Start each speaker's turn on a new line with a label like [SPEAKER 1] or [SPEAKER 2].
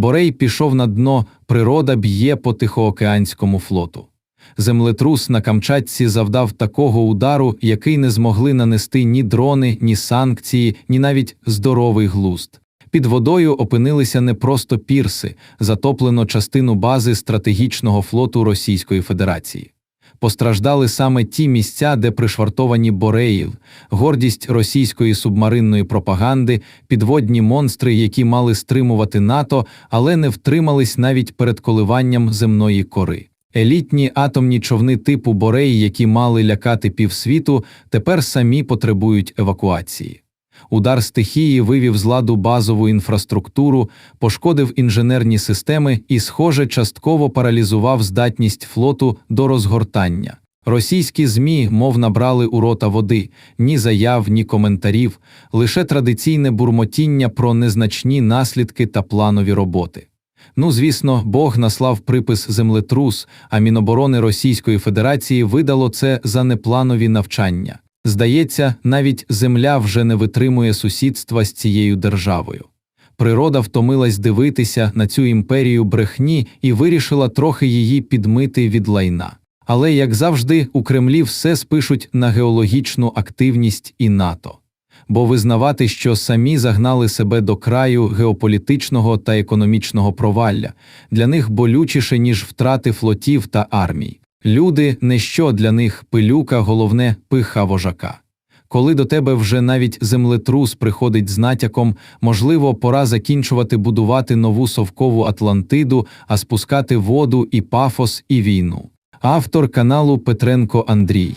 [SPEAKER 1] Борей пішов на дно, природа б'є по Тихоокеанському флоту. Землетрус на Камчатці завдав такого удару, який не змогли нанести ні дрони, ні санкції, ні навіть здоровий глузд. Під водою опинилися не просто пірси, затоплено частину бази стратегічного флоту Російської Федерації. Постраждали саме ті місця, де пришвартовані Бореїв, гордість російської субмаринної пропаганди, підводні монстри, які мали стримувати НАТО, але не втримались навіть перед коливанням земної кори. Елітні атомні човни типу Борей, які мали лякати півсвіту, тепер самі потребують евакуації. Удар стихії вивів з ладу базову інфраструктуру, пошкодив інженерні системи і, схоже, частково паралізував здатність флоту до розгортання. Російські ЗМІ, мов набрали у рота води, ні заяв, ні коментарів, лише традиційне бурмотіння про незначні наслідки та планові роботи. Ну, звісно, Бог наслав припис землетрус, а Міноборони Російської Федерації видало це за непланові навчання. Здається, навіть земля вже не витримує сусідства з цією державою. Природа втомилась дивитися на цю імперію брехні і вирішила трохи її підмити від лайна. Але, як завжди, у Кремлі все спишуть на геологічну активність і НАТО. Бо визнавати, що самі загнали себе до краю геополітичного та економічного провалля, для них болючіше, ніж втрати флотів та армій. Люди не що для них пилюка, головне пиха вожака. Коли до тебе вже навіть землетрус приходить з натяком, можливо, пора закінчувати будувати нову совкову Атлантиду, а спускати воду і пафос, і війну. Автор каналу Петренко Андрій